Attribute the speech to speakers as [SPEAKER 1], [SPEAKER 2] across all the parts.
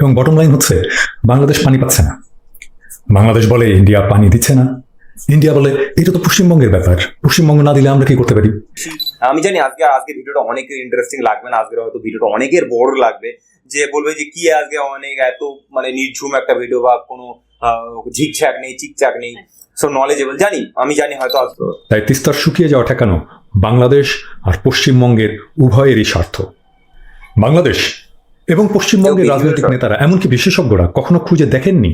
[SPEAKER 1] এবং bottom line হচ্ছে বাংলাদেশ পানি পাচ্ছে না। বাংলাদেশ বলে ইন্ডিয়া পানি দিচ্ছে না। ইন্ডিয়া বলে এটা তো পশ্চিমবঙ্গের ব্যাপার। পশ্চিমবঙ্গ না দিলে আমরা কি করতে পারি?
[SPEAKER 2] আমি জানি আজকে আজকে ভিডিওটা অনেকের ইন্টারেস্টিং লাগবে না আজকের হয়তো ভিডিওটা অনেকের বড় লাগবে যে বলবে যে কি আজকে অনেক এত মানে নির্ঝুম একটা ভিডিও বা কোনো ঝিকঝাক নেই চিকচাক নেই। সো নলেজেবল জানি আমি জানি হয়তো
[SPEAKER 1] তাই তিস্তার শুকিয়ে যাওয়া ঠেকানো বাংলাদেশ আর পশ্চিমবঙ্গের উভয়েরই স্বার্থ। বাংলাদেশ এবং পশ্চিমবঙ্গের রাজনৈতিক নেতারা এমনকি বিশেষজ্ঞরা কখনো খুঁজে দেখেননি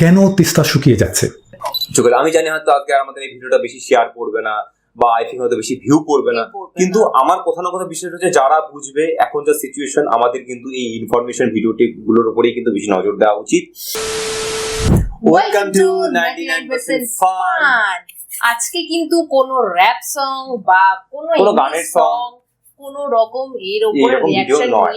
[SPEAKER 1] কেন তিস্তা শুকিয়ে যাচ্ছে।
[SPEAKER 2] আমি জানি হয়তো আজকে আর আমাদের এই ভিডিওটা বেশি শেয়ার করবে না বা আই থিঙ্ক হয়তো বেশি ভিউ করবে না। কিন্তু আমার কোথাও না কোথাও বিষয় হচ্ছে যারা বুঝবে এখন যা সিচুয়েশন আমাদের কিন্তু এই ইনফরমেশন ভিডিওটি গুলোর উপরেই কিন্তু বেশি নজর দেওয়া উচিত। ওয়েলকাম টু 99% ফান
[SPEAKER 3] ফান আজকে কিন্তু কোনো র্যাপ সং বা কোনো
[SPEAKER 2] কোনো গানের
[SPEAKER 3] সং কোনো রকম এর উপরে রিঅ্যাকশন
[SPEAKER 2] নয়।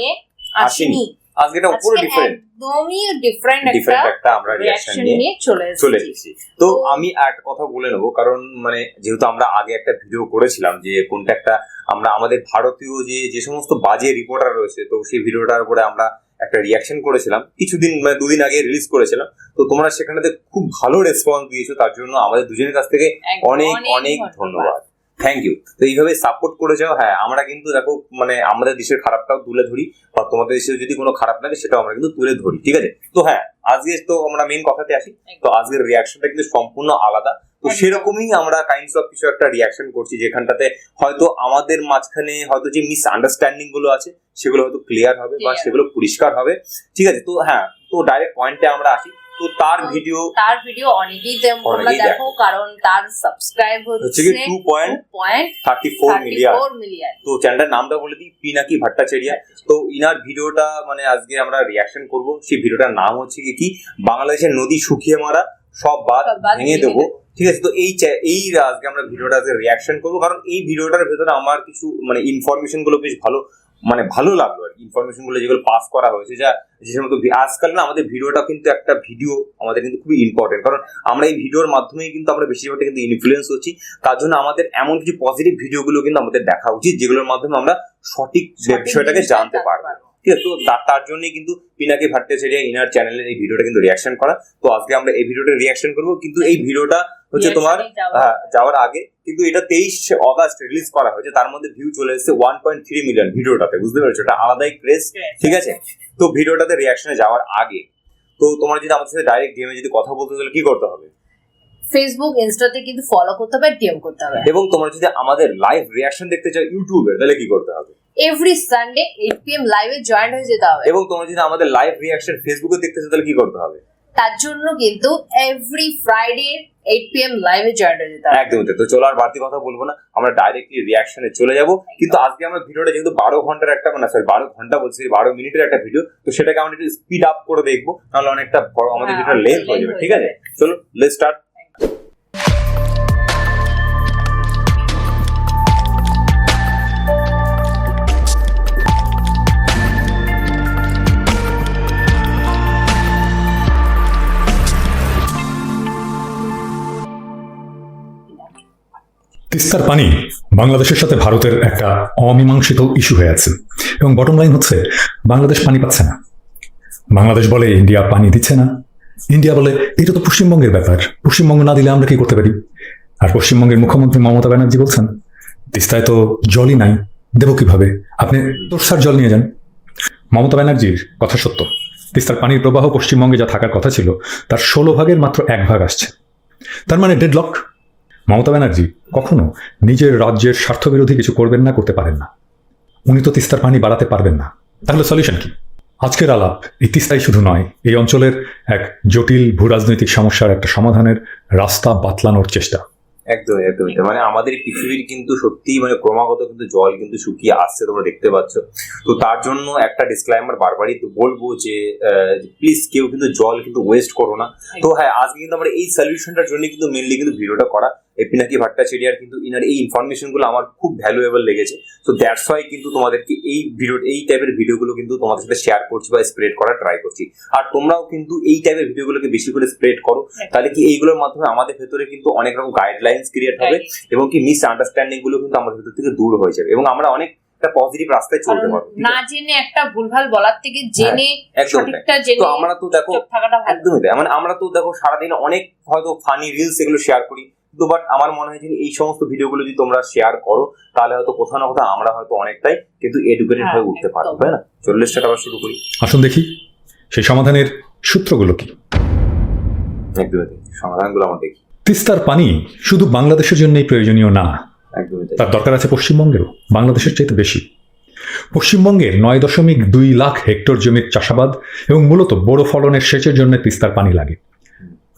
[SPEAKER 2] আসেনি। আজকে এটা পুরো ডিফারেন্ট
[SPEAKER 3] একদমই ডিফারেন্ট একটা
[SPEAKER 2] ডিফারেন্ট একটা আমরা রিঅ্যাকশন নিয়ে
[SPEAKER 3] চলে এসেছি।
[SPEAKER 2] তো আমি একটা কথা বলে নেব কারণ মানে যেহেতু আমরা আগে একটা ভিডিও করেছিলাম যে কোনটা একটা আমরা আমাদের ভারতীয় যে যে সমস্ত বাজে রিপোর্টার রয়েছে তো সেই ভিডিওটার উপরে আমরা একটা রিয়াকশন করেছিলাম। কিছুদিন মানে দুদিন আগে রিলিজ করেছিলাম। তো তোমরা সেখানে খুব ভালো রেসপন্স দিয়েছ তার জন্য আমাদের দুজনের কাছ থেকে অনেক অনেক ধন্যবাদ। থ্যাংক ইউ তো এইভাবে সাপোর্ট করে যাও হ্যাঁ আমরা কিন্তু দেখো মানে আমাদের দেশের খারাপটাও তুলে ধরি বা তোমাদের দেশের যদি কোনো খারাপ লাগে সেটাও আমরা কিন্তু তুলে ধরি ঠিক আছে? তো হ্যাঁ আজকে তো আমরা মেন কথাতে আসি তো আজকের রিয়াকশনটা কিন্তু সম্পূর্ণ আলাদা। তো সেরকমই আমরা কাইন্ডস অফ কিছু একটা রিয়াকশন করছি যেখানটাতে হয়তো আমাদের মাঝখানে হয়তো যে মিস আন্ডারস্ট্যান্ডিংগুলো আছে সেগুলো হয়তো ক্লিয়ার হবে বা সেগুলো পরিষ্কার হবে ঠিক আছে? তো হ্যাঁ তো ডাইরেক্ট পয়েন্টে আমরা আসি। তো তার ভিডিও
[SPEAKER 3] তার ভিডিও অনেকেই তোমরা দেখো। কারণ তার সাবস্ক্রাইব
[SPEAKER 2] হচ্ছে
[SPEAKER 3] হচ্ছে
[SPEAKER 2] কি two point
[SPEAKER 3] point
[SPEAKER 2] thirty four million
[SPEAKER 3] million
[SPEAKER 2] তো চ্যানেলটার নামটা বলে দিই পিনাকি ভট্টাচারিয়া। তো ইনার ভিডিওটা মানে আজকে আমরা রিয়াকশন করব। সেই ভিডিওটার নাম হচ্ছে কি কি বাংলাদেশের নদী শুকিয়ে মারা সব বাদ ভেঙে দেবো। ঠিক আছে তো এই এই আজকে আমরা ভিডিওটা আজকে রিয়াকশন করব কারণ এই ভিডিওটার ভেতরে আমার কিছু মানে ইনফরমেশনগুলো বেশ ভালো। মানে ভালো লাগল আর ইনফরমেশনগুলো যেগুলো পাস করা হয়েছে যা যে সমস্ত আজকাল না আমাদের ভিডিওটা কিন্তু একটা ভিডিও আমাদের কিন্তু খুবই ইম্পর্টেন্ট কারণ আমরা এই ভিডিওর মাধ্যমেই কিন্তু আমরা বেশিরভাগটা কিন্তু ইনফ্লুয়েন্স হচ্ছি। তার জন্য আমাদের এমন কিছু পজিটিভ ভিডিওগুলো কিন্তু আমাদের দেখা উচিত যেগুলোর মাধ্যমে আমরা সঠিক বিষয়টাকে জানতে পারব। ঠিক আছে? তো তার জন্যই কিন্তু পিনাকি ভট্টাচার্য ইনার চ্যানেলের এই ভিডিওটা কিন্তু রিয়াকশন করা। তো আজকে আমরা এই ভিডিওটা রিয়াকশন করব। কিন্তু এই ভিডিওটা হচ্ছে তোমার
[SPEAKER 3] Reaction যাওয়ার
[SPEAKER 2] হ্যাঁ, আগে কিন্তু এটা তেইশ অগাস্ট রিলিজ করা হয়েছে। তার মধ্যে ভিউ চলে এসেছে ওয়ান পয়েন্ট থ্রি মিলিয়ন ভিডিওটাতে। বুঝতে পেরেছ? এটা আলাদাই ক্রেজ ঠিক আছে? তো ভিডিওটাতে রিয়াকশনে যাওয়ার আগে। তো তোমার যদি আমাদের সাথে ডাইরেক্ট গেমে যদি কথা বলতে তাহলে কি করতে হবে?
[SPEAKER 3] ফেসবুক ইনস্টাতে কিন্তু ফলো করতে হবে ডিএম করতে হবে।
[SPEAKER 2] এবং তোমরা যদি আমাদের লাইভ রিয়াকশন দেখতে চাও ইউটিউবে তাহলে কি করতে হবে?
[SPEAKER 3] এভরি সানডে এইট পিএম লাইভে জয়েন হয়ে যেতে হবে।
[SPEAKER 2] এবং তোমরা যদি আমাদের লাইভ রিয়াকশন ফেসবুকে দেখতে চাও তাহলে কি করতে হবে?
[SPEAKER 3] তার জন্য কিন্তু এভরি ফ্রাইডে এইট পিএম লাইভে জয়েন হয়ে যেতে হবে।
[SPEAKER 2] একদমই তাই। তো চলো আর বাড়তি কথা বলব না আমরা ডাইরেক্টলি রিয়াকশনে চলে যাব। কিন্তু আজকে আমরা ভিডিওটা যেহেতু বারো ঘণ্টার একটা মানে সরি বারো ঘণ্টা বলছি বারো মিনিটের একটা ভিডিও তো সেটাকে আমরা একটু স্পিড আপ করে দেখব নাহলে অনেকটা বড় আমাদের
[SPEAKER 3] হ্যাঁ,
[SPEAKER 2] ভিডিওটা লেন্থ হয়ে যাবে ঠিক আছে? চলো লেট স্টার্ট
[SPEAKER 1] তিস্তার পানি বাংলাদেশের সাথে ভারতের একটা অমীমাংসিত ইস্যু হয়ে আছে। এবং বটম লাইন হচ্ছে, বাংলাদেশ পানি পাচ্ছে না। বাংলাদেশ বলে ইন্ডিয়া পানি দিচ্ছে না। ইন্ডিয়া বলে, এটা তো পশ্চিমবঙ্গের ব্যাপার। পশ্চিমবঙ্গ না দিলে আমরা কি করতে পারি? আর পশ্চিমবঙ্গের মুখ্যমন্ত্রী মমতা ব্যানার্জি বলছেন, তিস্তায় তো জলই নাই। দেব কীভাবে? আপনি তোরসার জল নিয়ে যান। মমতা ব্যানার্জির কথা সত্য। তিস্তার পানির প্রবাহ পশ্চিমবঙ্গে যা থাকার কথা ছিল, তার ষোলো ভাগের মাত্র এক ভাগ আসছে। তার মানে ডেডলক মমতা ব্যানার্জি কখনো নিজের রাজ্যের স্বার্থবিরোধী কিছু করবেন না, করতে পারেন না। উনি তো তিস্তার পানি বাড়াতে পারবেন না। তাহলে সলিউশন কি? আজকের আলাপ এই তিস্তাই শুধু নয়, এই অঞ্চলের এক জটিল ভূরাজনৈতিক সমস্যার একটা সমাধানের রাস্তা বাতলানোর চেষ্টা।
[SPEAKER 2] একদমই একদমই। মানে আমাদের পৃথিবীর কিন্তু সত্যি মানে ক্রমাগত কিন্তু জল কিন্তু শুকিয়ে আসছে, তোমরা দেখতে পাচ্ছ। তো তার জন্য একটা ডিসক্লাইমার বারবারই তো বলব যে প্লিজ কেউ কিন্তু জল কিন্তু ওয়েস্ট করো না। তো হ্যাঁ আজকে কিন্তু আমরা এই সলিউশনটার জন্য কিন্তু মেনলি কিন্তু ভিডিওটা করা এই পিনাকি ভট্টাচার্যার কিন্তু ইনার এই ইনফরমেশনগুলো আমার খুব ভ্যালুয়েবল লেগেছে। তো দ্যাটস ওয়াই কিন্তু তোমাদেরকে এই ভিডিও এই টাইপের ভিডিওগুলো কিন্তু তোমাদের সাথে শেয়ার করছি বা স্প্রেড করার ট্রাই করছি। আর তোমরাও কিন্তু এই টাইপের ভিডিওগুলোকে বেশি করে স্প্রেড করো তাহলে কি এইগুলোর মাধ্যমে আমাদের ভেতরে কিন্তু অনেক রকম গাইডলাইন্স ক্রিয়েট হবে এবং কি মিস আন্ডারস্ট্যান্ডিংগুলো কিন্তু আমাদের ভেতর থেকে দূর হয়ে যাবে এবং আমরা অনেক একটা পজিটিভ রাস্তায় চলতে পারব
[SPEAKER 3] না জেনে একটা ভুলভাল বলার থেকে জেনে সঠিকটা জেনে
[SPEAKER 2] আমরা তো দেখো একদমই তাই। মানে আমরা তো দেখো সারাদিন অনেক হয়তো ফানি রিলস এগুলো শেয়ার করি কিন্তু বাট আমার মনে হয় যে এই সমস্ত ভিডিওগুলো যদি তোমরা শেয়ার করো তাহলে হয়তো কোথাও না কোথাও আমরা হয়তো অনেকটাই কিন্তু এডুকেটেড
[SPEAKER 3] হ্যাঁ,
[SPEAKER 2] হয়ে উঠতে পারব তাই না? চল্লিশ স্টার্ট আবার শুরু করি।
[SPEAKER 1] আসুন দেখি সেই সমাধানের সূত্রগুলো কি?
[SPEAKER 2] একদমই সমাধানগুলো আমরা দেখি।
[SPEAKER 1] তিস্তার পানি শুধু বাংলাদেশের জন্যই প্রয়োজনীয় না তার দরকার আছে পশ্চিমবঙ্গেরও বাংলাদেশের চাইতে বেশি। পশ্চিমবঙ্গের নয় দশমিক দুই লাখ হেক্টর জমির চাষাবাদ এবং মূলত বড় ফলনের সেচের জন্য তিস্তার পানি লাগে।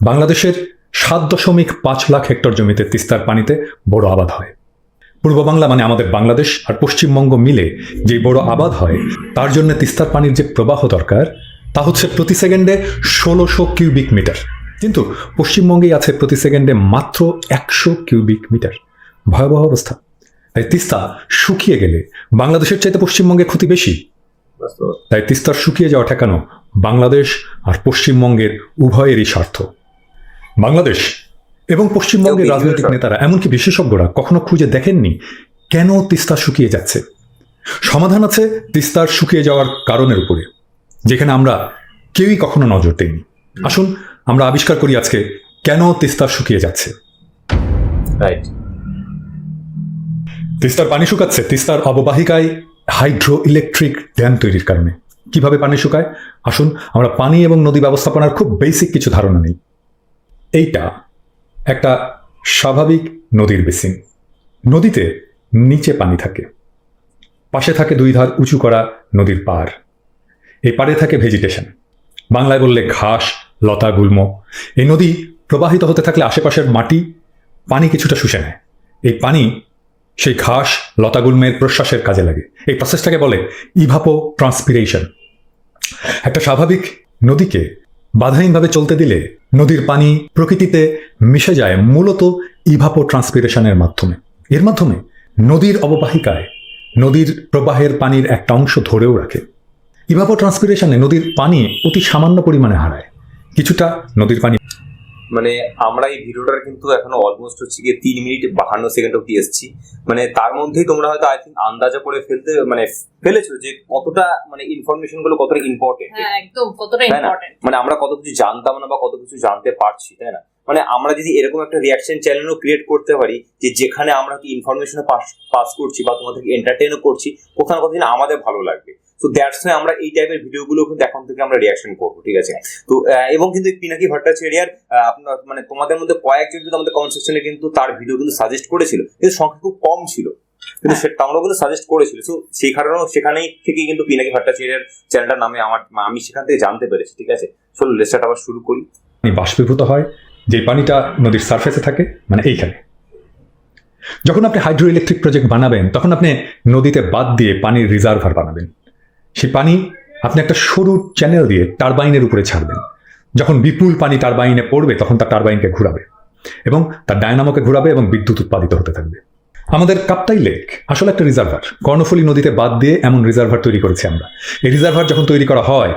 [SPEAKER 1] বাংলাদেশের সাত দশমিক পাঁচ লাখ হেক্টর জমিতে তিস্তার পানিতে বড় আবাদ হয়। পূর্ব বাংলা মানে আমাদের বাংলাদেশ আর পশ্চিমবঙ্গ মিলে যে বড় আবাদ হয় তার জন্য তিস্তার পানির যে প্রবাহ দরকার তা হচ্ছে প্রতি সেকেন্ডে ষোলোশো কিউবিক মিটার। কিন্তু পশ্চিমবঙ্গেই আছে প্রতি সেকেন্ডে মাত্র একশো কিউবিক মিটার। ভয়াবহ অবস্থা। তাই তিস্তা শুকিয়ে গেলে বাংলাদেশের চাইতে পশ্চিমবঙ্গে ক্ষতি বেশি। তাই তিস্তার শুকিয়ে যাওয়া ঠেকানো বাংলাদেশ আর পশ্চিমবঙ্গের উভয়েরই স্বার্থ। বাংলাদেশ এবং পশ্চিমবঙ্গের রাজনৈতিক নেতারা এমনকি বিশেষজ্ঞরা কখনো খুঁজে দেখেননি কেন তিস্তা শুকিয়ে যাচ্ছে। সমাধান আছে তিস্তার শুকিয়ে যাওয়ার কারণের উপরে যেখানে আমরা কেউই কখনো নজর দেইনি। আসুন আমরা আবিষ্কার করি আজকে কেন তিস্তা শুকিয়ে যাচ্ছে।
[SPEAKER 2] রাইট
[SPEAKER 1] তিস্তার পানি শুকাচ্ছে তিস্তার অববাহিকায় হাইড্রো ইলেকট্রিক ড্যাম তৈরির কারণে। কীভাবে পানি শুকায়? আসুন আমরা পানি এবং নদী ব্যবস্থাপনার খুব বেসিক কিছু ধারণা নেই। এইটা একটা স্বাভাবিক নদীর বেসিন। নদীতে নিচে পানি থাকে। পাশে থাকে দুই ধার উঁচু করা নদীর পার এই পাড়ে থাকে ভেজিটেশন বাংলায় বললে ঘাস, লতা, গুল্ম। এই নদী প্রবাহিত হতে থাকলে আশেপাশের মাটি পানি কিছুটা শুষে নেয়। এই পানি সেই ঘাস লতাগুল্মের প্রশ্বাসের কাজে লাগে। এই প্রসেসটাকে বলে ইভাপো ট্রান্সপিরেশন একটা স্বাভাবিক নদীকে বাধাহীনভাবে চলতে দিলে নদীর পানি প্রকৃতিতে মিশে যায় মূলত ইভাপো ট্রান্সপিরেশনের মাধ্যমে। এর মাধ্যমে নদীর অববাহিকায় নদীর প্রবাহের পানির একটা অংশ ধরেও রাখে। ইভাপো ট্রান্সপিরেশনে নদীর পানি অতি সামান্য পরিমাণে হারায়। কিছুটা নদীর পানি
[SPEAKER 2] মানে আমরা এই ভিডিওটার কিন্তু এখনও অলমোস্ট হচ্ছে গিয়ে তিন মিনিট বাহান্ন সেকেন্ড অব্দি এসেছি। মানে তার মধ্যেই তোমরা হয়তো আই থিঙ্ক আন্দাজা করে ফেলতে মানে ফেলেছো যে কতটা মানে ইনফরমেশনগুলো কতটা ইম্পর্টেন্ট
[SPEAKER 3] হ্যাঁ একদম কতটা? ইম্পর্টেন্ট
[SPEAKER 2] মানে আমরা কত কিছু জানতাম না বা কত কিছু জানতে পারছি তাই না? মানে আমরা যদি এরকম একটা রিয়াকশন চ্যানেলও ক্রিয়েট করতে পারি যে যেখানে আমরা কি ইনফরমেশন পাস পাস করছি বা তোমাদেরকে এন্টারটেনও করছি কোথাও না কোথাও আমাদের ভালো লাগবে। তো দ্যাটস ওয়াই আমরা এই টাইপের ভিডিওগুলো কিন্তু এখন থেকে আমরা রিয়াকশন করব, ঠিক আছে? তো এবং কিন্তু পিনাকি ভট্টাচার্যার আপনার মানে তোমাদের মধ্যে কয়েকজন কিন্তু আমাদের কমেন্ট সেকশনে কিন্তু তার ভিডিও কিন্তু সাজেস্ট করেছিল, কিন্তু সংখ্যা খুব কম ছিল। কিন্তু সেটা আমরা কিন্তু সাজেস্ট করেছিল। তো সেই কারণেও সেখানেই থেকে কিন্তু পিনাকি ভট্টাচার্যের চ্যানেলটার নামে আমার, আমি সেখান থেকে জানতে পেরেছি, ঠিক আছে? চলো লেসটা আবার শুরু করি।
[SPEAKER 1] বাষ্পীভূত হয়, যে পানিটা নদীর সারফেসে থাকে মানে এইখানে। যখন আপনি হাইড্রো ইলেকট্রিক প্রজেক্ট বানাবেন, তখন আপনি নদীতে বাদ দিয়ে পানির রিজার্ভার বানাবেন। সেই পানি আপনি একটা সরু চ্যানেল দিয়ে টারবাইনের উপরে ছাড়বেন। যখন বিপুল পানি টারবাইনে পড়বে, তখন তার টারবাইনকে ঘুরাবে এবং তার ডায়নামোকে ঘুরাবে এবং বিদ্যুৎ উৎপাদিত হতে থাকবে। আমাদের কাপ্তাই লেক আসলে একটা রিজার্ভার কর্ণফুলী নদীতে বাদ দিয়ে এমন রিজার্ভার তৈরি করেছি আমরা। এই রিজার্ভার যখন তৈরি করা হয়,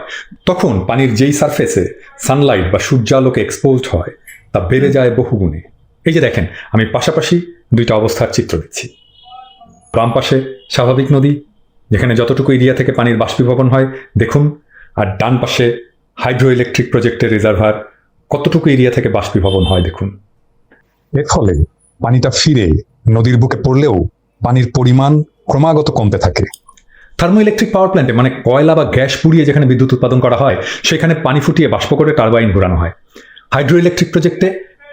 [SPEAKER 1] তখন পানির যেই সারফেসে সানলাইট বা সূর্যালোকে এক্সপোজড হয়, তা বেড়ে যায় বহুগুণে। এই যে দেখেন, আমি পাশাপাশি দুইটা অবস্থার চিত্র দিচ্ছি বাম পাশে স্বাভাবিক নদী যেখানে যতটুকু এরিয়া থেকে পানির বাষ্পীভবন হয় দেখুন আর ডান পাশে হাইড্রো ইলেকট্রিক প্রজেক্টের রিজার্ভার কতটুকু এরিয়া থেকে বাষ্পীভবন হয় দেখুন। এর ফলে পানিটা ফিরে নদীর বুকে পড়লেও পানির পরিমাণ ক্রমাগত কমতে থাকে। থার্মো ইলেকট্রিক পাওয়ার প্ল্যান্টে মানে কয়লা বা গ্যাস পুড়িয়ে যেখানে বিদ্যুৎ উৎপাদন করা হয় সেখানে পানি ফুটিয়ে বাষ্প করে টারবাইন ঘোরানো হয়। হাইড্রো ইলেকট্রিক প্রজেক্টে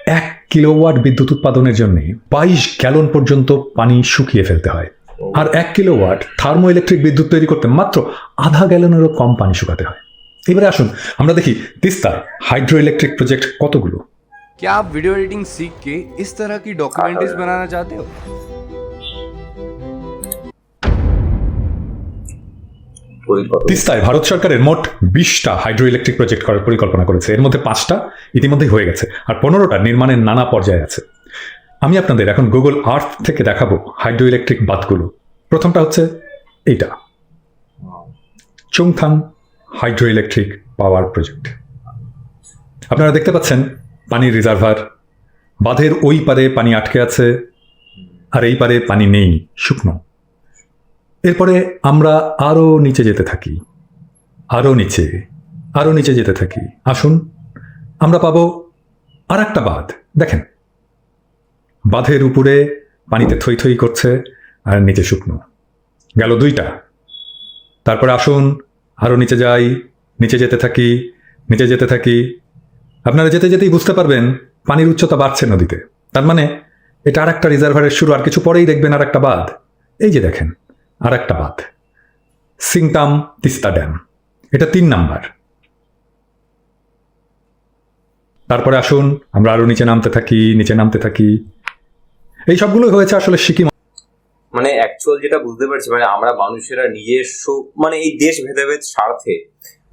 [SPEAKER 1] এক কিলোওয়াট বিদ্যুৎ উৎপাদনের জন্য বাইশ গ্যালন পর্যন্ত পানি শুকিয়ে ফেলতে হয়। আর এক কিলোওয়াট থার্মো ইলেকট্রিক বিদ্যুৎ তৈরি করতে মাত্র আধা গ্যালনেরও কম পানি শুকাতে হয় এবারে আসুন আমরা দেখি তিস্তার হাইড্রো ইলেকট্রিক প্রজেক্ট কতগুলো
[SPEAKER 4] क्या आप वीडियो एडिटिंग सीख के इस तरह की डॉक्यूमेंट्रीज बनाना चाहते हो
[SPEAKER 2] পরিকল্পনা
[SPEAKER 1] তিস্তায় ভারত সরকারের মোট বিশটা হাইড্রো ইলেকট্রিক প্রজেক্ট করার পরিকল্পনা করেছে এর মধ্যে পাঁচটা ইতিমধ্যেই হয়ে গেছে আর পনেরোটা নির্মাণের নানা পর্যায়ে আছে আমি আপনাদের এখন গুগল আর্থ থেকে দেখাবো হাইড্রো ইলেকট্রিক বাঁধগুলো। প্রথমটা হচ্ছে এইটা। Chungthang hydro electric power project. আপনারা দেখতে পাচ্ছেন পানির রিজার্ভার। বাঁধের ওই পারে পানি আটকে আছে, আর এই পারে পানি নেই, শুকনো। এরপরে আমরা আরও নিচে যেতে থাকি। আরও নিচে আরও নিচে যেতে থাকি। আসুন, আমরা পাবো আর একটা বাঁধ। দেখেন বাঁধের উপরে পানিতে থই থই করছে আর নিচে শুকনো। গেল দুইটা। তারপরে আসুন আরও নিচে যাই, নিচে যেতে থাকি, নিচে যেতে থাকি। আপনারা যেতে যেতেই বুঝতে পারবেন, পানির উচ্চতা বাড়ছে নদীতে। তার মানে এটা আর একটা রিজার্ভারের শুরু, আর কিছু পরেই দেখবেন আর একটা বাঁধ। এই যে দেখেন আর একটা বাঁধ। সিংটাম তিস্তা ড্যাম। এটা তিন নাম্বার। তারপরে আসুন, আমরা আরও নিচে নামতে থাকি, নিচে নামতে থাকি। এই সবগুলো হয়েছে আসলে সিকিম।
[SPEAKER 2] মানে অ্যাকচুয়াল যেটা বুঝতে পারছি মানে আমরা মানুষেরা নিজস্ব মানে এই দেশ ভেদাভেদ স্বার্থে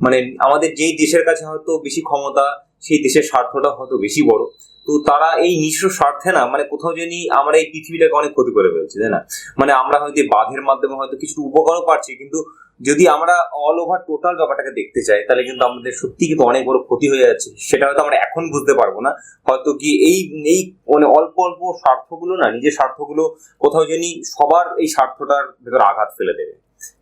[SPEAKER 2] মানে আমাদের যেই দেশের কাছে হয়তো বেশি ক্ষমতা, সেই দেশের স্বার্থটা হয়তো বেশি বড়। তো তারা এই নিজস্ব স্বার্থে না মানে কোথাও জানি আমরা এই পৃথিবীটাকে অনেক ক্ষতি করে ফেলছি, তাই না? মানে আমরা হয়তো বাঁধের মাধ্যমে হয়তো কিছু উপকারও পাচ্ছি, কিন্তু যদি আমরা অল ওভার টোটাল ব্যাপারটাকে দেখতে চাই, তাহলে কিন্তু আমাদের সত্যি কিন্তু অনেক বড় ক্ষতি হয়ে যাচ্ছে। সেটা হয়তো আমরা এখন বুঝতে পারব না। হয়তো কি এই এই মানে অল্প অল্প স্বার্থগুলো না, নিজের স্বার্থগুলো কোথাও জানি সবার এই স্বার্থটার ভেতর আঘাত ফেলে দেবে।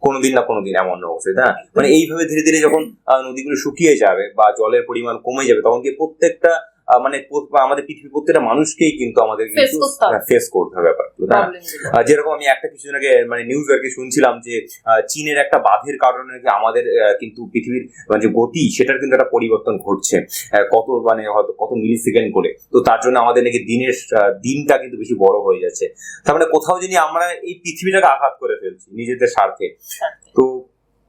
[SPEAKER 2] কোনোদিন না কোনোদিন এমন অবস্থায় তাই না? মানে এইভাবে ধীরে ধীরে যখন নদীগুলো শুকিয়ে যাবে বা জলের পরিমাণ কমে যাবে, তখন কি প্রত্যেকটা মানে আমাদের পৃথিবীর প্রত্যেকটা মানুষকেই কিন্তু আমাদের ফেস করতে হবে। ব্যাপারগুলো যেরকম আমি একটা কিছুদিন আগে মানে নিউজ আর কি শুনছিলাম যে চীনের একটা বাঁধের কারণে নাকি আমাদের কিন্তু পৃথিবীর মানে যে গতি সেটার কিন্তু একটা পরিবর্তন ঘটছে কত মানে হয়তো কত মিলি সেকেন্ড করে। তো তার জন্য আমাদের নাকি দিনের দিনটা কিন্তু বেশি বড় হয়ে যাচ্ছে। তার মানে কোথাও যিনি আমরা এই পৃথিবীটাকে আঘাত করে ফেলছি নিজেদের স্বার্থে। তো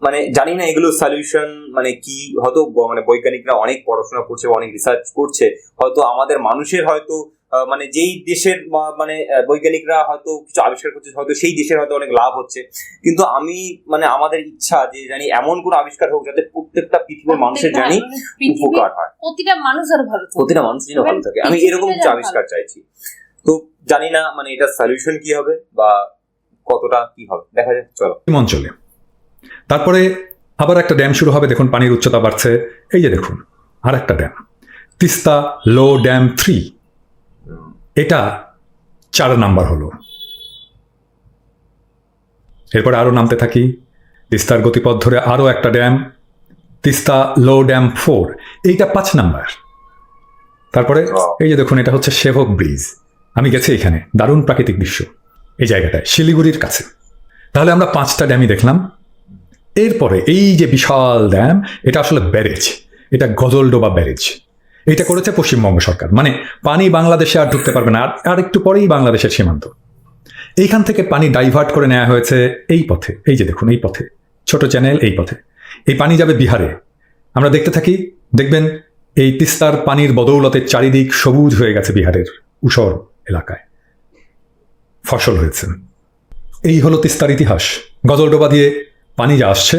[SPEAKER 2] মানে জানি না এগুলো সলিউশন মানে কি হয়তো মানে বৈজ্ঞানিকরা অনেক পড়াশোনা করছে অনেক রিসার্চ করছে হয়তো আমাদের মানুষের হয়তো আহ, মানে যেই দেশের মানে আহ, বৈজ্ঞানিকরা হয়তো কিছু আবিষ্কার করছে হয়তো সেই দেশের হয়তো অনেক লাভ হচ্ছে। কিন্তু আমি মানে আমাদের ইচ্ছা যে জানি এমন কোনো আবিষ্কার হোক যাতে প্রত্যেকটা পৃথিবীর মানুষের জানি
[SPEAKER 3] মানে
[SPEAKER 2] উপকার হয়।
[SPEAKER 3] প্রতিটা মানুষ আর ভালো
[SPEAKER 2] প্রতিটা মানুষ যেন ভালো থাকে। আমি এরকম কিছু আবিষ্কার চাইছি। তো জানি না মানে এটা সলিউশন কি হবে বা কতটা কি হবে। দেখা যাক চলো।
[SPEAKER 1] অঞ্চলে। তারপরে আবার একটা ড্যাম শুরু হবে দেখুন পানির উচ্চতা বাড়ছে। এই যে দেখুন আর একটা dam Teesta low dam three. এটা চার নাম্বার হলো। এরপরে আরও নামতে থাকি তিস্তার গতিপথ ধরে আরও একটা dam Teesta low dam four এইটা পাঁচ নাম্বার। তারপরে এই যে দেখুন এটা হচ্ছে সেভক ব্রিজ। আমি গেছি এখানে দারুণ প্রাকৃতিক দৃশ্য। এই জায়গাটায় শিলিগুড়ির কাছে। তাহলে আমরা পাঁচটা ড্যামই দেখলাম। এরপরে এই যে বিশাল ড্যাম এটা আসলে ব্যারেজ। এটা গজলডোবা ব্যারেজ। এটা করেছে পশ্চিমবঙ্গ সরকার। মানে পানি বাংলাদেশে আর ঢুকতে পারবে না। আর একটু পরেই বাংলাদেশের সীমান্ত। এইখান থেকে পানি ডাইভার্ট করে নেওয়া হয়েছে এই পথে। এই যে দেখুন, এই পথে। ছোট চ্যানেল এই পথে। এই পানি যাবে বিহারে। আমরা দেখতে থাকি, দেখবেন এই তিস্তার পানির বদৌলতের চারিদিক সবুজ হয়ে গেছে বিহারের উষর এলাকায়। ফসল হয়েছে। এই হলো তিস্তার ইতিহাস। গজলডোবা দিয়ে পানি যা আসছে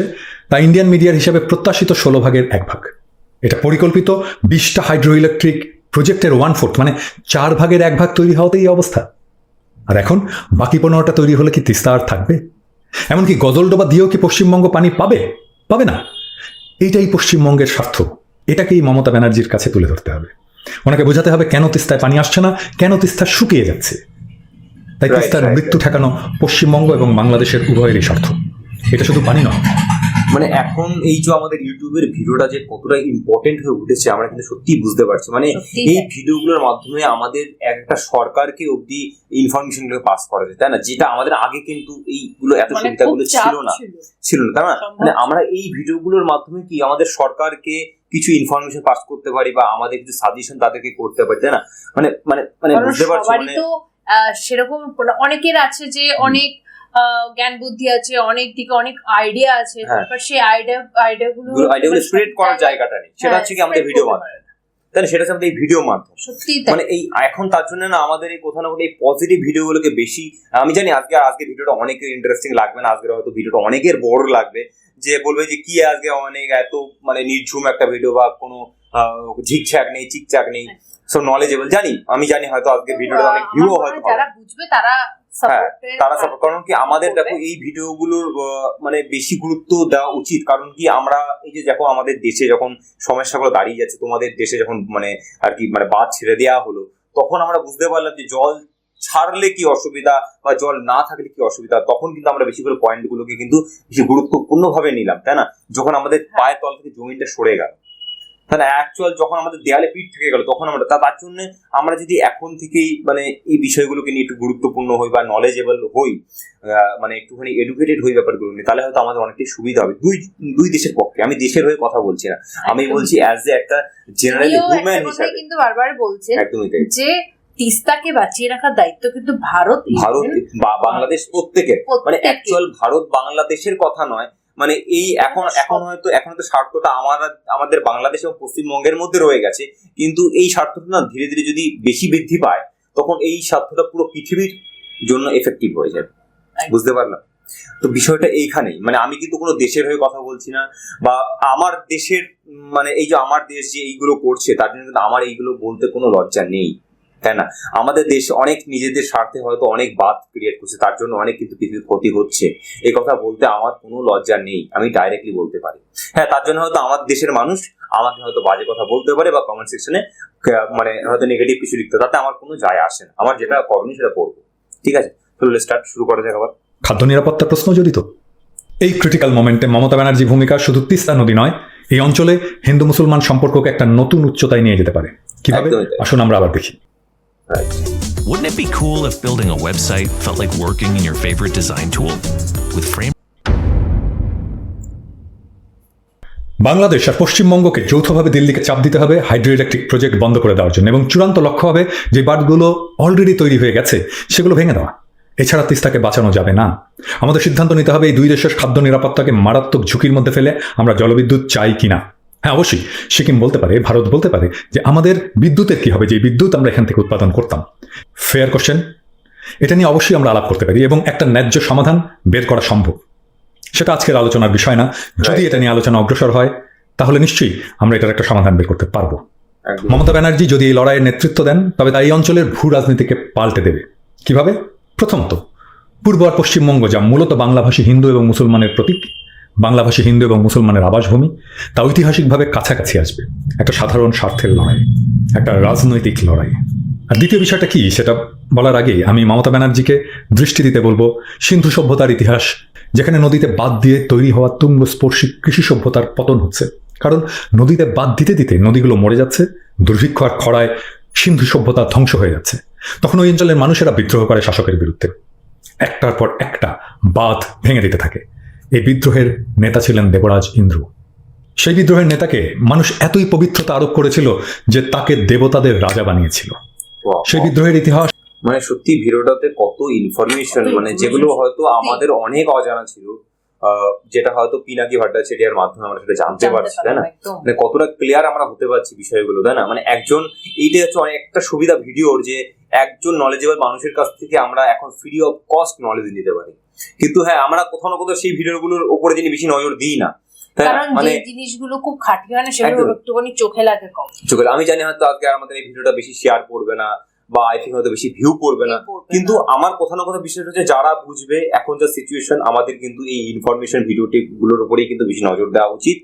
[SPEAKER 1] তা ইন্ডিয়ান মিডিয়ার হিসাবে প্রত্যাশিত ষোলো ভাগের এক ভাগ। এটা পরিকল্পিত বিশটা হাইড্রো ইলেকট্রিক প্রজেক্টের ওয়ান ফোর্থ মানে চার ভাগের এক ভাগ তৈরি হওয়াতেই অবস্থা। আর এখন বাকি পনেরোটা তৈরি হলে কি তিস্তা আর থাকবে? এমনকি গজলডোবা দিয়েও কি পশ্চিমবঙ্গ পানি পাবে? পাবে না। এইটাই পশ্চিমবঙ্গের স্বার্থ। এটাকেই মমতা ব্যানার্জির কাছে তুলে ধরতে হবে। ওনাকে বোঝাতে হবে কেন তিস্তায় পানি আসছে না কেন তিস্তা শুকিয়ে যাচ্ছে। তাই তিস্তার মৃত্যু ঠেকানো পশ্চিমবঙ্গ এবং বাংলাদেশের উভয়েরই স্বার্থ। এটা শুধু পানি নয়।
[SPEAKER 2] মানে এখন এই যে আমাদের ইউটিউবের ভিডিওটা যে কতটা ইম্পর্টেন্ট হয়ে উঠেছে আমরা কিন্তু সত্যি বুঝতে পারছি। মানে এই ভিডিওগুলোর মাধ্যমে আমাদের একটা সরকারকে অব্দি ইনফরমেশনগুলো পাস করা যায় তাই না? যেটা আমাদের আগে কিন্তু এইগুলো এত
[SPEAKER 3] মানে
[SPEAKER 2] সুবিধাগুলো ছিল না।
[SPEAKER 3] ছিল।
[SPEAKER 2] না তাই না? মানে আমরা এই ভিডিওগুলোর মাধ্যমে কি আমাদের সরকারকে কিছু ইনফরমেশন পাস করতে পারি বা আমাদের কিছু সাজেশন তাদেরকে করতে পারি তাই না? মানে মানে মানে বুঝতে পারছ মানে
[SPEAKER 3] সেরকম অনেকের আছে যে অনেক জ্ঞান বুদ্ধি আছে অনেক দিকে অনেক আইডিয়া আছে
[SPEAKER 2] হ্যাঁ।
[SPEAKER 3] বাট সেই আইডিয়া আইডিয়া গুলো
[SPEAKER 2] আইডিয়াগুলো স্প্রেড করার জায়গাটা নেই। সেটা
[SPEAKER 3] হ্যাঁ,
[SPEAKER 2] হচ্ছে কি আমাদের ভিডিও মাধ্যমে। তাই সেটা হচ্ছে আমাদের এই ভিডিও মাধ্যম। মানে এই এখন তার জন্য না আমাদের এই কোথাও না কোথাও এই পজিটিভ ভিডিওগুলোকে বেশি আমি জানি আজকে আজকে ভিডিওটা অনেকের ইন্টারেস্টিং লাগবে না আজকের হয়তো ভিডিওটা অনেকের বড় লাগবে যে বলবে যে কি আজকে অনেক এত মানে নির্ঝুম একটা ভিডিও বা কোনো ঝিকঝাক নেই চিকচাক নেই। সো নলেজেবল জানি আমি জানি হয়তো আজকে ভিডিওটা অনেক ভিউ হয়তো
[SPEAKER 3] হয় যারা বুঝবে তারা
[SPEAKER 2] হ্যাঁ, তারা
[SPEAKER 3] এর-
[SPEAKER 2] support- কারণ কি আমাদের। দেখো এই ভিডিওগুলোর মানে বেশি গুরুত্ব দেওয়া উচিত। কারণ কি আমরা এই যে যখন আমাদের দেশে যখন সমস্যাগুলো দাঁড়িয়ে যাচ্ছে তোমাদের দেশে যখন মানে আর কি মানে বাদ ছেড়ে দেওয়া হলো তখন আমরা বুঝতে পারলাম যে জল ছাড়লে কি অসুবিধা বা জল না থাকলে কি অসুবিধা তখন কিন্তু আমরা বেশি করে পয়েন্টগুলোকে কিন্তু বেশি গুরুত্বপূর্ণ ভাবে নিলাম তাই না? যখন আমাদের পায়ের তল থেকে জমিনটা সরে গেল। তাহলে অ্যাকচুয়াল যখন আমাদের দেয়ালে পিঠ থেকে গেল তখন আমরা তার জন্য আমরা যদি এখন থেকেই মানে এই বিষয়গুলোকে নিয়ে একটু গুরুত্বপূর্ণ হই বা নলেজেবল হই মানে একটুখানি এডুকেটেড হই ব্যাপারগুলো নিয়ে তাহলে হয়তো আমাদের অনেকটাই সুবিধা হবে। দুই দুই দেশের পক্ষে। আমি দেশের হয়ে কথা বলছি না। আমি বলছি অ্যাজ এ একটা জেনারেলি হিউম্যান হিসাবে।
[SPEAKER 3] কিন্তু বারবার বলছেন
[SPEAKER 2] একদমই তাই।
[SPEAKER 3] যে তিস্তাকে বাঁচিয়ে রাখার দায়িত্ব কিন্তু ভারত
[SPEAKER 2] ভারত বাংলাদেশ প্রত্যেকের। মানে। অ্যাকচুয়াল ভারত বাংলাদেশের কথা নয় মানে এই এখন এখন হয়তো এখন তো স্বার্থটা আমার আমাদের বাংলাদেশ এবং পশ্চিমবঙ্গের মধ্যে রয়ে গেছে। কিন্তু এই স্বার্থটা না ধীরে ধীরে যদি বেশি বৃদ্ধি পায় তখন এই স্বার্থটা পুরো পৃথিবীর জন্য এফেক্টিভ হয়ে যাবে। বুঝতে পারলাম? তো বিষয়টা এইখানেই। মানে আমি কিন্তু কোনো দেশের হয়ে কথা বলছি না বা আমার দেশের মানে এই যে আমার দেশ যে এইগুলো করছে তার জন্য কিন্তু আমার এইগুলো বলতে কোনো লজ্জা নেই। তাই না? আমাদের দেশ অনেক নিজেদের স্বার্থে হয়তো অনেক বাদ ক্রিয়েট করছে তার জন্য অনেক কিন্তু পৃথিবীর ক্ষতি হচ্ছে। এই কথা বলতে আমার কোনো লজ্জা নেই আমি ডাইরেক্টলি বলতে পারি। হ্যাঁ তার জন্য হয়তো আমার দেশের মানুষ আমাকে হয়তো বাজে কথা বলতে পারে বা কমেন্ট সেকশনে মানে হয়তো নেগেটিভ কিছু লিখতে তাতে আমার কোনো যায় আসে না। আমার যেটা করণীয় সেটা করব। ঠিক আছে? তাহলে স্টার্ট শুরু করা যাক আবার।
[SPEAKER 1] খাদ্য নিরাপত্তা প্রশ্ন জড়িত। এই ক্রিটিক্যাল মোমেন্টে মমতা ব্যানার্জি ভূমিকা শুধু তিস্তা নদী নয় এই অঞ্চলে হিন্দু মুসলমান সম্পর্ককে একটা নতুন উচ্চতায় নিয়ে যেতে পারে। কীভাবে? আসুন আমরা আবার দেখি।
[SPEAKER 5] Wouldn't it be cool if building a website felt like working in your favorite design tool? With Frame
[SPEAKER 1] Bangladesh আর পশ্চিমবঙ্গকে যৌথভাবে দিল্লিকে চাপ দিতে হবে হাইড্রো ইলেকট্রিক প্রজেক্ট বন্ধ করে দেওয়ার জন্য এবং চূড়ান্ত লক্ষ্য হবে যে বাঁধগুলো অলরেডি তৈরি হয়ে গেছে, সেগুলো ভেঙে দেওয়া। এছাড়া তিস্তাকে বাঁচানো যাবে না। আমাদের সিদ্ধান্ত নিতে হবে এই দুই দেশের খাদ্য নিরাপত্তাকে মারাত্মক ঝুঁকির মধ্যে ফেলে আমরা জলবিদ্যুৎ চাই কিনা। হ্যাঁ অবশ্যই। সিকিম বলতে পারে? ভারত বলতে পারে যে আমাদের বিদ্যুতের কি হবে? যে বিদ্যুৎ আমরা এখান থেকে উৎপাদন করতাম। ফেয়ার কোশ্চেন এটা নিয়ে অবশ্যই আমরা আলাপ করতে পারি এবং একটা ন্যায্য সমাধান বের করা সম্ভব। সেটা আজকের আলোচনার বিষয় না। যদি এটা নিয়ে আলোচনা অগ্রসর হয় তাহলে নিশ্চয়ই আমরা এটার একটা সমাধান বের করতে পারব। মমতা ব্যানার্জি যদি এই লড়াইয়ের নেতৃত্ব দেন তবে তা এই অঞ্চলের ভূ রাজনীতিকে পাল্টে দেবে। কীভাবে? প্রথমত পূর্ব আর পশ্চিমবঙ্গ যা মূলত বাংলাভাষী হিন্দু এবং মুসলমানের প্রতীক বাংলাভাষী হিন্দু এবং মুসলমানের আবাসভূমি, তা ঐতিহাসিকভাবে কাছাকাছি আসবে। একটা সাধারণ স্বার্থের লড়াই, একটা রাজনৈতিক লড়াই। আর দ্বিতীয় বিষয়টা কি, সেটা বলার আগে আমি মমতা ব্যানার্জিকে দৃষ্টি দিতে বলব সিন্ধু সভ্যতার ইতিহাস, যেখানে নদীতে বাদ দিয়ে তৈরি হওয়া তুঙ্গস্পর্শী কৃষি সভ্যতার পতন হচ্ছে। কারণ নদীতে বাদ দিতে দিতে নদীগুলো মরে যাচ্ছে, দুর্ভিক্ষ আর খরায় সিন্ধু সভ্যতা ধ্বংস হয়ে যাচ্ছে। তখন ওই অঞ্চলের মানুষেরা বিদ্রোহ করে শাসকের বিরুদ্ধে। একটার পর একটা বাঁধ ভেঙে দিতে থাকে। এই বিদ্রোহের নেতা ছিলেন দেবরাজ ইন্দ্র। সেই বিদ্রোহের নেতাকে মানুষ এতই পবিত্রতা আরোপ করেছিল যে তাকে দেবতাদের রাজা বানিয়েছিল. সেই বিদ্রোহের ইতিহাস
[SPEAKER 2] মানে সত্যি ভিডিওটাতে কত ইনফরমেশন মানে যেগুলো হয়তো আমাদের অনেক অজানা ছিল আহ, যেটা হয়তো পিনাকি ভট্টাচার্যের মাধ্যমে আমরা সেটা জানতে
[SPEAKER 3] জানতে
[SPEAKER 2] পারছি তাই না? মানে কতটা ক্লিয়ার আমরা হতে পারছি বিষয়গুলো তাই না? মানে একজন এইটা হচ্ছে অনেক একটা সুবিধা ভিডিওর যে একজন নলেজেবল মানুষের কাছ থেকে আমরা এখন ফ্রি অফ কস্ট নলেজ নিতে পারি। কিন্তু হ্যাঁ আমরা কোথাও না কোথাও সেই ভিডিওগুলোর উপরে যিনি বেশি নজর দিই না।
[SPEAKER 3] কারণ
[SPEAKER 2] মানে
[SPEAKER 3] যে জিনিসগুলো খুব হয় না সেগুলো একটুখানি চোখে লাগে কম।
[SPEAKER 2] চোখে আমি জানি হয়তো আজকে আমাদের এই ভিডিওটা বেশি শেয়ার করবে না বা আই থিঙ্ক হয়তো বেশি ভিউ করবে না। কিন্তু আমার কোথাও না কোথাও হচ্ছে যারা বুঝবে এখন যা সিচুয়েশন আমাদের কিন্তু এই ইনফরমেশন ভিডিওটি গুলোর উপরেই কিন্তু বেশি নজর দেওয়া উচিত।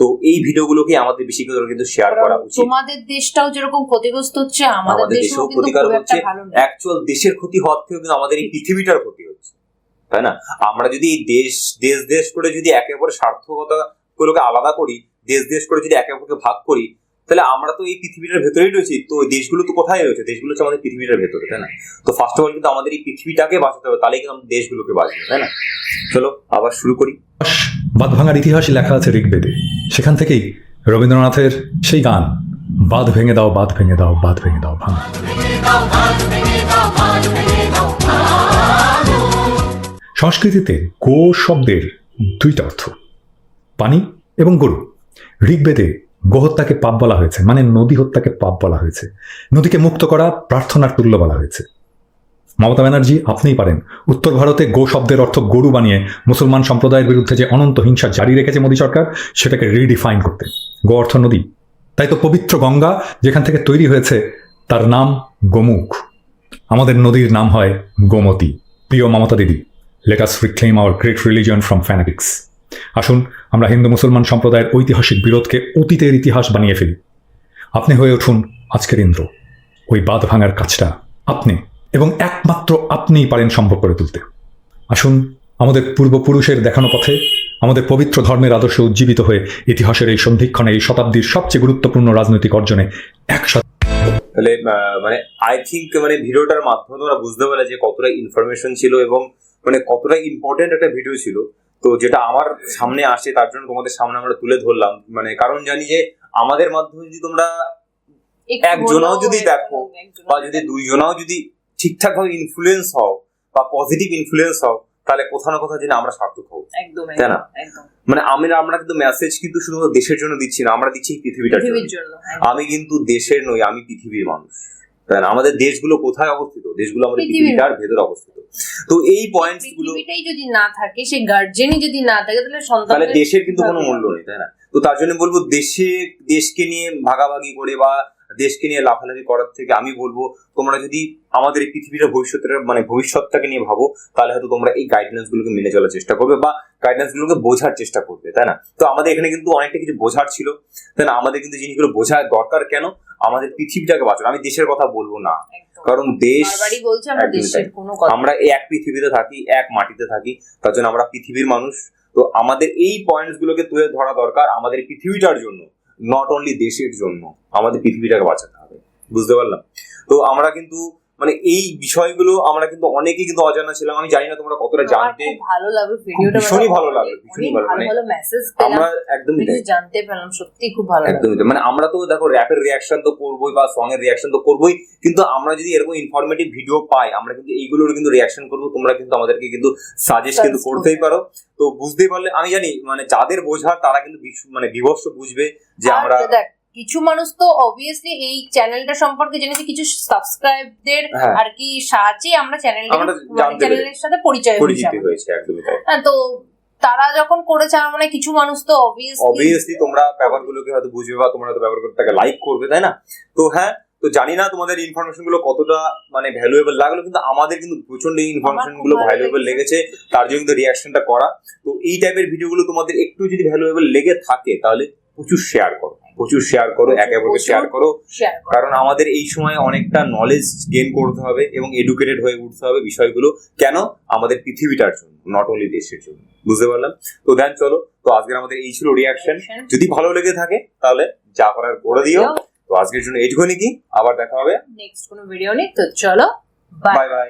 [SPEAKER 2] তো এই ভিডিওগুলোকে আমাদের বেশি করে কিন্তু শেয়ার করা উচিত।
[SPEAKER 3] তোমাদের দেশটাও যেরকম ক্ষতিগ্রস্ত হচ্ছে আমাদের দেশেও
[SPEAKER 2] ক্ষতিকারক হচ্ছে। অ্যাকচুয়াল দেশের ক্ষতি হওয়ার থেকে কিন্তু আমাদের এই পৃথিবীটার ক্ষতি হচ্ছে। তাই না? আমরা যদি দেশ দেশ দেশ করে যদি একে অপরের সার্থকতা গুলোকে আলাদা করি, দেশ দেশ করে যদি একে অপরকে ভাগ করি, তাহলে আমরা তো এই পৃথিবীটার ভেতরেই রয়েছি। তো দেশগুলো তো কোথায় রয়েছে? দেশগুলো হচ্ছে আমাদের পৃথিবীটার ভেতরে, তাই না? তো ফার্স্ট অফ অল কিন্তু আমাদের এই পৃথিবীটাকে বাঁচাতে হবে তাহলে কিন্তু আমাদের দেশগুলোকে বাঁচবে, তাই না? চলো, আবার শুরু করি।
[SPEAKER 1] বাদ ভাঙার ইতিহাস লেখা আছে ঋগ্বেদে। সেখান থেকেই রবীন্দ্রনাথের সেই গান, বাঁধ ভেঙে দাও, বাঁধ ভেঙে দাও, বাঁধ ভেঙে দাও, ভাঙ। সংস্কৃতিতে গো শব্দের দুইটা অর্থ, পানি এবং গরু। ঋগ্বেদে গোহত্যাকে পাপ বলা হয়েছে মানে নদী হত্যাকে পাপ বলা হয়েছে। নদীকে মুক্ত করা প্রার্থনার তুল্য বলা হয়েছে। মমতা ব্যানার্জি, আপনিই পারেন। উত্তর ভারতে গো শব্দের অর্থ গরু বানিয়ে মুসলমান সম্প্রদায়ের বিরুদ্ধে যে অনন্ত হিংসা জারি রেখেছে মোদী সরকার, সেটাকে রিডিফাইন করতে। গো অর্থ নদী। তাই তো পবিত্র গঙ্গা যেখান থেকে তৈরি হয়েছে, তার নাম গোমুখ। আমাদের নদীর নাম হয় গোমতী। প্রিয় Mamata didi let us reclaim our great religion from fanatics আসুন, আমরা হিন্দু মুসলমান সম্প্রদায়ের ঐতিহাসিক বিরোধকে অতীতের ইতিহাস বানিয়ে ফেলি। আপনি হয়ে উঠুন আজকের ইন্দ্র। ওই বাঁধ ভাঙার কাজটা আপনি এবং একমাত্র আপনিই পারেন সম্ভব করে তুলতে। আসুন, আমাদের পূর্বপুরুষের দেখানো পথে আমাদের পবিত্র ধর্মের আদর্শ উজ্জীবিত হয়ে ইতিহাসের এই সন্ধিক্ষণে এই শতাব্দীর সবচেয়ে গুরুত্বপূর্ণ রাজনৈতিক অর্জনে একসাথে
[SPEAKER 2] তাহলে মানে আই থিঙ্ক মানে ভিডিওটার মাধ্যমে তোমরা বুঝতে পারলে যে কতটা ইনফরমেশন ছিল এবং মানে কতটা ইম্পর্টেন্ট একটা ভিডিও ছিল। তো যেটা আমার সামনে আসে তার জন্য তোমাদের সামনে আমরা তুলে ধরলাম। মানে কারণ জানি যে আমাদের মাধ্যমে যদি তোমরা একজনাও যদি দেখো, বা যদি দুইজনাও যদি ঠিকঠাক ভাবে ইনফ্লুয়েন্স হও বা পজিটিভ ইনফ্লুয়েন্স হও তাহলে কোথাও না কোথাও যেন আমরা সার্থক হব। তাই না? মানে আমি আমরা কিন্তু মেসেজ কিন্তু শুধুমাত্র দেশের জন্য দিচ্ছি না আমরা দিচ্ছি পৃথিবীটার জন্য। আমি কিন্তু দেশের নই আমি পৃথিবীর মানুষ। তাই না? আমাদের দেশগুলো কোথায় অবস্থিত? দেশগুলো আমাদের
[SPEAKER 3] পৃথিবীর
[SPEAKER 2] পৃথিবীটার ভেতরে অবস্থিত। তো এই
[SPEAKER 3] পয়েন্টসগুলো যদি না থাকে সেই গার্জেনই যদি না থাকে তাহলে সন্তান
[SPEAKER 2] তাহলে দেশের কিন্তু কোনো মূল্য নেই তাই না? তো তার জন্য বলব দেশে দেশকে নিয়ে ভাগাভাগি করে বা দেশকে নিয়ে লাফালাফি করার থেকে আমি বলব তোমরা যদি আমাদের এই পৃথিবীর ভবিষ্যতের মানে ভবিষ্যৎটাকে নিয়ে ভাবো তাহলে হয়তো তোমরা এই গাইডলাইন্স গুলোকে মেনে চলার চেষ্টা করবে বা গাইডলাইন্স গুলোকে বোঝার চেষ্টা করবে তাই না? তো আমাদের এখানে কিন্তু অনেকটা কিছু বোঝার ছিল। তাই না? আমাদের কিন্তু জিনিসগুলো বোঝার দরকার কেন? আমাদের পৃথিবীটাকে বাঁচানো আমি দেশের কথা বলব না। কারণ দেশ
[SPEAKER 3] আমরা
[SPEAKER 2] এই এক পৃথিবীতে থাকি এক মাটিতে থাকি তার জন্য আমরা পৃথিবীর মানুষ। তো আমাদের এই পয়েন্টস গুলোকে তুলে ধরা দরকার আমাদের পৃথিবীটার জন্য। নট অনলি দেশের জন্য আমাদের পৃথিবীটাকে বাঁচাতে হবে। বুঝতে পারলাম? তো আমরা কিন্তু মানে এই বিষয়গুলো আমরা কিন্তু অনেকেই কিন্তু অজানা ছিলাম। আমি জানি না তোমরা কতটা জানতে।
[SPEAKER 3] ভালো লাগল ভিডিওটা
[SPEAKER 2] ভীষণই
[SPEAKER 3] মানে
[SPEAKER 2] ভালো
[SPEAKER 3] অনেক-
[SPEAKER 2] লাগল, ভীষণই ভালো,
[SPEAKER 3] ভালো
[SPEAKER 2] মানে
[SPEAKER 3] ভালো মেসেজ পেলাম।
[SPEAKER 2] আমরা একদমই
[SPEAKER 3] কিছু জানতে পেলাম সত্যি খুব ভালো লাগল।
[SPEAKER 2] একদমই মানে আমরা তো দেখো র্যাপের রিয়াকশন তো করবোই বা সং এর রিয়াকশন তো করবোই কিন্তু আমরা যদি এরকম ইনফরমেটিভ ভিডিও পাই আমরা কিন্তু এইগুলোর কিন্তু রিয়াকশন করব। তোমরা কিন্তু আমাদেরকে কিন্তু সাজেস্ট কিন্তু করতেই পারো। তো বুঝতেই পারলে আমি জানি মানে যাদের বোঝার তারা কিন্তু মানে বিভৎস বুঝবে যে আমরা
[SPEAKER 3] কিছু মানুষ তো অবভিয়াসলি এই চ্যানেলটা সম্পর্কে জেনেছে কিছু সাবস্ক্রাইবদের
[SPEAKER 2] হ্যাঁ।
[SPEAKER 3] আর কি সাহায্যে আমরা চ্যানেলটা চ্যানেলের সাথে পরিচয়
[SPEAKER 2] পরিচিত
[SPEAKER 3] হয়েছে
[SPEAKER 2] হয়েছে একদমই তাই।
[SPEAKER 3] হ্যাঁ তো তারা যখন করেছে আমার মনে কিছু মানুষ তো অবভিয়াসলি
[SPEAKER 2] অবভিয়াসলি তোমরা ব্যাপারগুলোকে হয়তো বুঝবে বা তোমরা হয়তো ব্যাপার করতে তাকে লাইক করবে তাই না? তো হ্যাঁ তো জানি না তোমাদের ইনফরমেশনগুলো কতটা মানে ভ্যালুয়েবল লাগল কিন্তু আমাদের কিন্তু প্রচণ্ড
[SPEAKER 3] ইনফরমেশনগুলো
[SPEAKER 2] ভ্যালুয়েবল
[SPEAKER 3] লেগেছে।
[SPEAKER 2] লেগেছে তার জন্য কিন্তু রিয়াকশনটা করা। তো এই টাইপের ভিডিওগুলো তোমাদের একটু যদি ভ্যালুয়েবল লেগে থাকে তাহলে প্রচুর শেয়ার করো প্রচুর শেয়ার করো একে অপরকে শেয়ার করো। কারণ আমাদের এই সময় অনেকটা নলেজ গেইন করতে হবে এবং এডুকেটেড হয়ে উঠতে হবে বিষয়গুলো। কেন? আমাদের পৃথিবীটার জন্য নট অনলি দেশের জন্য। বুঝতে পারলাম? তো দেন চলো তো আজকের আমাদের এই ছিল রিয়াকশন যদি ভালো লেগে থাকে তাহলে যা করার করে দিও। তো আজকের জন্য এইটুকুনি কি? আবার দেখা হবে।
[SPEAKER 3] নেক্সট কোনো ভিডিও নেই তো চলো
[SPEAKER 2] বাই বাই